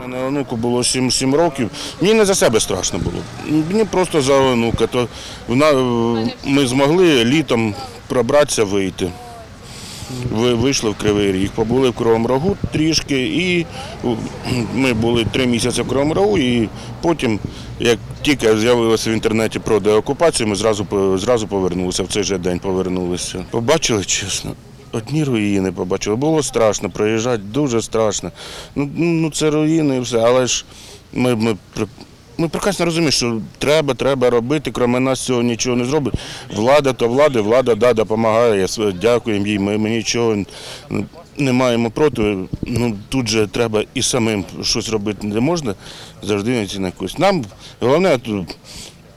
Мене онуку було 7, 7 років. Мені не за себе страшно було. Мені просто за онука. То вона, е, ми змогли літом пробратися, вийти. Ви вийшли в Кривий Ріг, побули в Кривому Рогу трішки, і ми були три місяці в Кривому Рогу, і потім, як тільки з'явилося в інтернеті про деокупацію, ми зразу, зразу повернулися, в цей же день повернулися. Побачили, чесно, одні руїни побачили. Було страшно проїжджати, дуже страшно. Ну, ну це руїни і все, але ж ми, ми, ми прекрасно розуміємо, що треба, треба робити, крім нас цього нічого не зробить. Влада то влада, влада да, допомагає, дякуємо їй, ми, ми нічого не маємо проти. Ну, тут же треба і самим щось робити не можна, завжди на якусь. Нам головне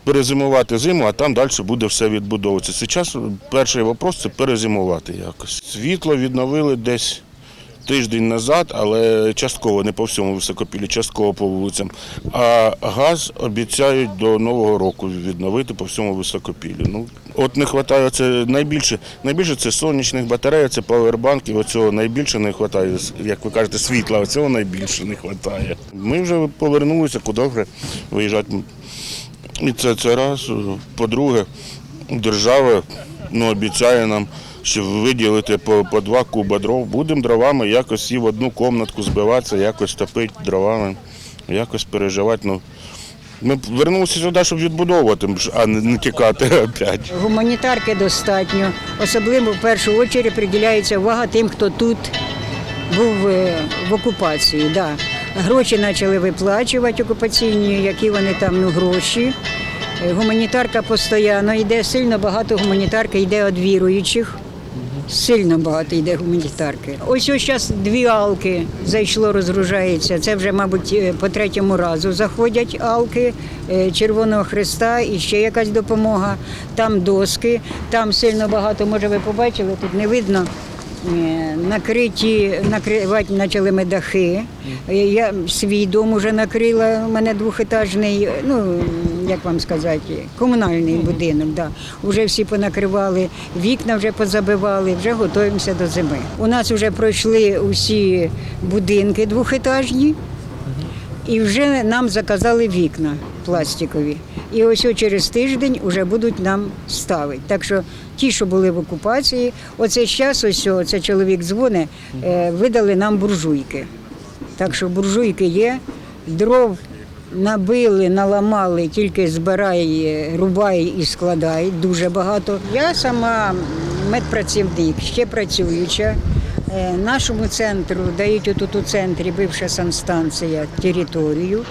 перезимувати зиму, а там далі буде все відбудовуватися. Зараз перший вопрос це перезимувати якось. Світло відновили десь тиждень назад, але частково не по всьому високопіллі, частково по вулицям. А газ обіцяють до нового року відновити по всьому високопіллю. Ну от не вистачає це найбільше. Найбільше це сонячних батарей, це павербанків. Оцього найбільше не вистачає, як ви кажете, світла. Оцього найбільше не вистачає. Ми вже повернулися, куди вже виїжджати. І це, це раз. По-друге, держава ну, обіцяє нам, що виділити по, по два куба дров. Будемо дровами якось і в одну кімнатку збиватися, якось топити дровами, якось переживати. Ну, ми вернулися сюди, щоб відбудовувати, а не, не тікати опять. Гуманітарки достатньо. Особливо в першу чергу приділяється увага тим, хто тут був е, в окупації. Да. Гроші почали виплачувати окупаційні, які вони там ну, гроші. Е, Гуманітарка постійно йде, сильно багато гуманітарки йде від віруючих. Сильно багато йде гуманітарки. Ось ось зараз дві алки зайшло, розгружається. Це вже, мабуть, е, по третьому разу заходять алки е, Червоного Христа і ще якась допомога. Там доски, там сильно багато, може, ви побачили, тут не видно. Е, Накриті, накривати почали ми дахи. Е, Я свій дом вже накрила, у мене двохетажний, ну як вам сказати, комунальний будинок. Да. Уже всі понакривали, вікна вже позабивали, вже готуємося до зими. У нас вже пройшли усі будинки двохетажні. І вже нам заказали вікна пластикові. І ось через тиждень вже будуть нам ставити. Так що ті, що були в окупації, оце час, ось це чоловік дзвоне, е, видали нам буржуйки. Так що буржуйки є, дров набили, наламали, тільки збирай, рубай і складай. Дуже багато. Я сама медпрацівник, ще працююча. Е, Нашому центру дають тут у центрі бивша санстанція територію.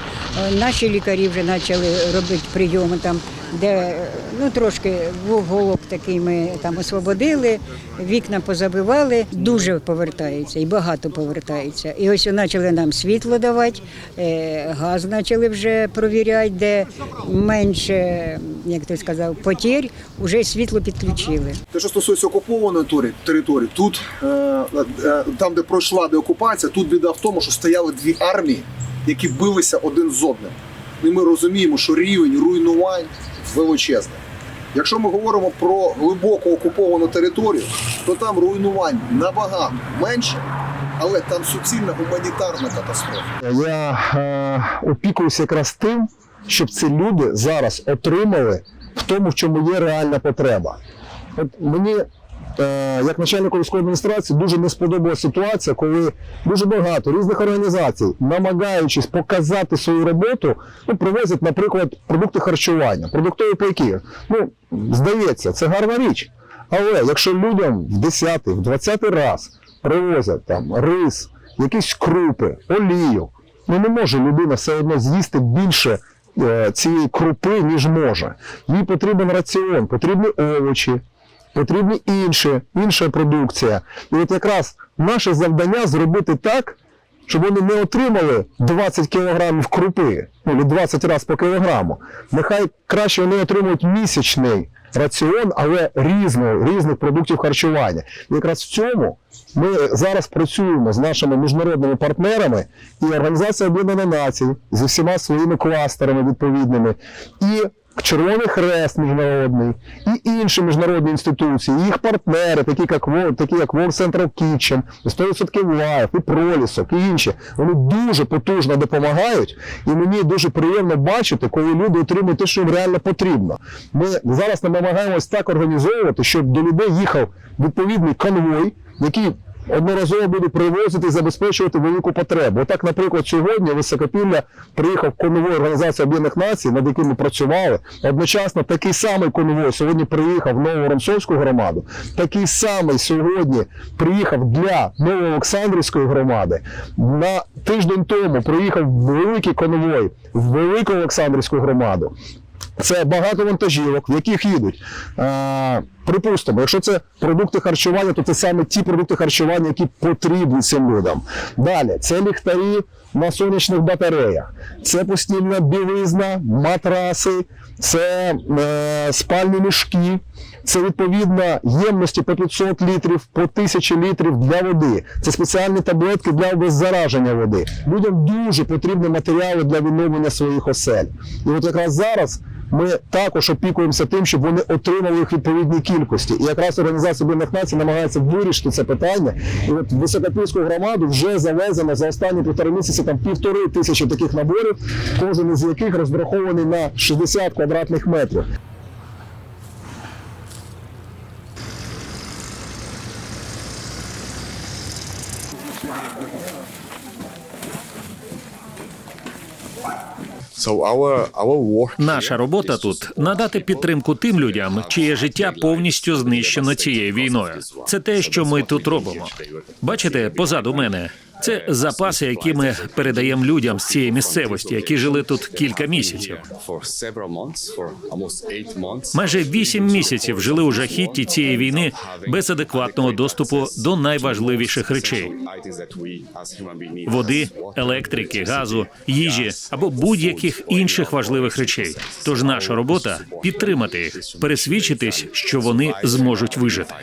Е, Наші лікарі вже почали робити прийоми там, де ну трошки вуголок такий ми там освободили, вікна позабивали. Дуже повертається і багато повертається. І ось почали нам світло давати, е, газ почали вже провіряти, де менше, як ти сказав, потерь, вже світло підключили. Те, що стосується окупованої території, тут е, е, там, де пройшла деокупація, тут біда в тому, що стояли дві армії, які билися один з одним. І ми розуміємо, що рівень руйнувань величезний. Якщо ми говоримо про глибоко окуповану територію, то там руйнувань набагато менше, але там суцільна гуманітарна катастрофа. Я е, опікуюся якраз тим, щоб ці люди зараз отримали в тому, в чому є реальна потреба. От мені, як начальнику військової адміністрації, дуже не сподобалася ситуація, коли дуже багато різних організацій, намагаючись показати свою роботу, ну, привозять, наприклад, продукти харчування, продуктові пайки. Ну, здається, це гарна річ. Але якщо людям в 10 в 20 раз привозять там рис, якісь крупи, олію, ну не може людина все одно з'їсти більше е, цієї крупи, ніж може. Їй потрібен раціон, потрібні овочі, потрібні інші, інша продукція. І от якраз наше завдання зробити так, щоб вони не отримали 20 кілограмів крупи, ну, або 20 разів по кілограму. Нехай краще вони отримують місячний раціон, але різного, різних продуктів харчування. І якраз в цьому ми зараз працюємо з нашими міжнародними партнерами і Організація Об'єднаних Націй зі всіма своїми кластерами відповідними. І Червоний Хрест міжнародний і інші міжнародні інституції, їх партнери, такі як World, такі як World Central Kitchen, і 100% Life, і Пролісок, і інші, вони дуже потужно допомагають. І мені дуже приємно бачити, коли люди отримують те, що їм реально потрібно. Ми зараз намагаємось так організовувати, щоб до людей їхав відповідний конвой, який одноразово буде привозити і забезпечувати велику потребу. Отак, наприклад, сьогодні Високопілля приїхав конвой Організації Об'єднаних Націй, над яким ми працювали. Одночасно такий самий конвой сьогодні приїхав в Новоромсовську громаду. Такий самий сьогодні приїхав для Новоолександрівської громади. На тиждень тому приїхав великий конвой в Велику Олександрівську громаду. Це багато вантажівок, в яких їдуть. Е, припустимо, якщо це продукти харчування, то це саме ті продукти харчування, які потрібні цим людям. Далі це ліхтарі на сонячних батареях, це постільна білизна, матраси, це е, спальні мішки, це відповідно ємності по 500 літрів, по 1000 літрів для води. Це спеціальні таблетки для обеззараження води. Людям дуже потрібні матеріали для відновлення своїх осель. І от якраз зараз ми також опікуємося тим, щоб вони отримали їх відповідні кількості. І якраз організація Об'єднаних Націй намагається вирішити це питання. І от в Високопільську громаду вже завезено за останні півтори місяці там півтори тисячі таких наборів, кожен із яких розрахований на 60 квадратних метрів. So Наша робота тут надати підтримку тим людям, чиє життя повністю знищено цією війною. Це те, що ми тут робимо. Бачите, позаду мене це запаси, які ми передаємо людям з цієї місцевості, які жили тут кілька місяців. Майже вісім місяців жили у жахітті цієї війни без адекватного доступу до найважливіших речей: води, електрики, газу, їжі або будь-яких інших важливих речей. Тож наша робота підтримати їх, пересвідчитись, що вони зможуть вижити.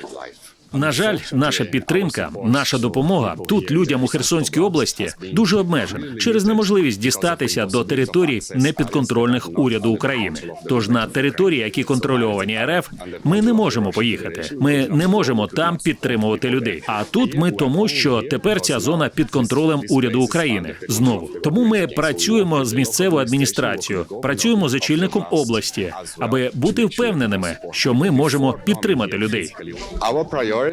На жаль, наша підтримка, наша допомога тут людям у Херсонській області дуже обмежена через неможливість дістатися до територій непідконтрольних уряду України. Тож на території, які контрольовані РФ, ми не можемо поїхати. Ми не можемо там підтримувати людей. А тут ми тому, що тепер ця зона під контролем уряду України. Знову тому ми працюємо з місцевою адміністрацією, працюємо з очільником області, аби бути впевненими, що ми можемо підтримати людей.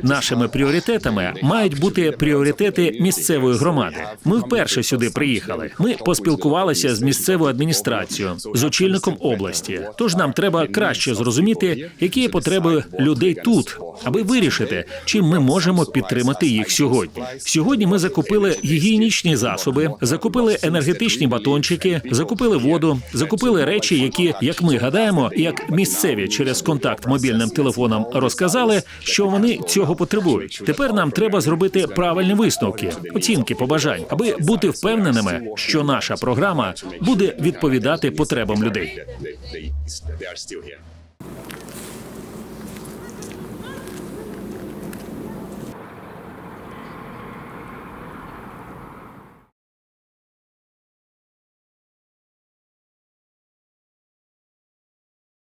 Нашими пріоритетами мають бути пріоритети місцевої громади. Ми вперше сюди приїхали. Ми поспілкувалися з місцевою адміністрацією, з очільником області. Тож нам треба краще зрозуміти, які є потреби людей тут, аби вирішити, чим ми можемо підтримати їх сьогодні. Сьогодні ми закупили гігієнічні засоби, закупили енергетичні батончики, закупили воду, закупили речі, які, як ми гадаємо, як місцеві через контакт мобільним телефоном розказали, що вони цього потребують. Тепер нам треба зробити правильні висновки, оцінки побажань, аби бути впевненими, що наша програма буде відповідати потребам людей.